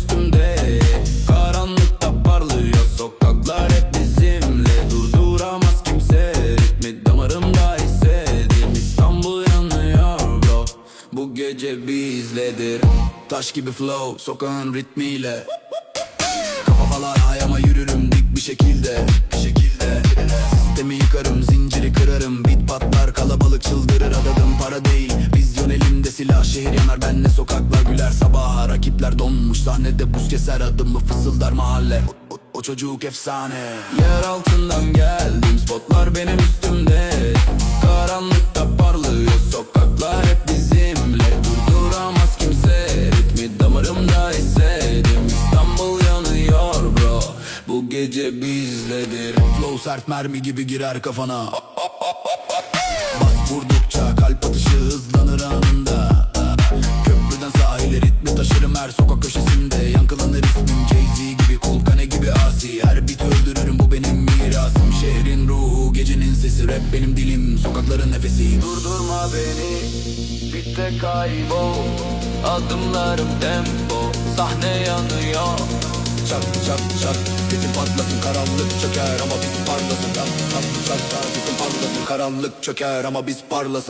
üstünde. Karanlıkta parlıyor sokaklar hep bizimle. Durduramaz kimse ritmi damarımda hissedim. İstanbul yanıyor bro bu gece bizledir Taş gibi flow sokağın ritmiyle. Kafa falan ayağıma yürürüm dik bir şekilde. Bir şekilde. Sistemi yıkarım zinciri kırarım. Bit patlar kalabalık çıldırır. Adadım para değil Vizyon elimde. Silah şehir yanar ben ne sokak Rakipler donmuş sahnede buz keser adımı fısıldar mahalle. O, o- o çocuk efsane. Yer altından geldim spotlar benim üstümde. Karanlıkta parlıyor sokaklar hep bizimle. Durduramaz kimse ritmi damarımda hissedim İstanbul yanıyor bro bu gece bizledir Flow sert mermi gibi girer kafana sokak köşesinde Yankılanır ismim Jay-Z gibi Kulkane gibi asi. Her bit öldürürüm bu benim mirasım. Şehrin ruhu gecenin sesi rap benim dilim. Sokakların nefesi. Durdurma beni bitte kaybol. Adımlarım tempo sahne yanıyor. Çak çak çak Ritim patlasın karanlık çöker ama biz parlasın. Çak çak çak Ritim patlasın karanlık çöker ama biz parlasın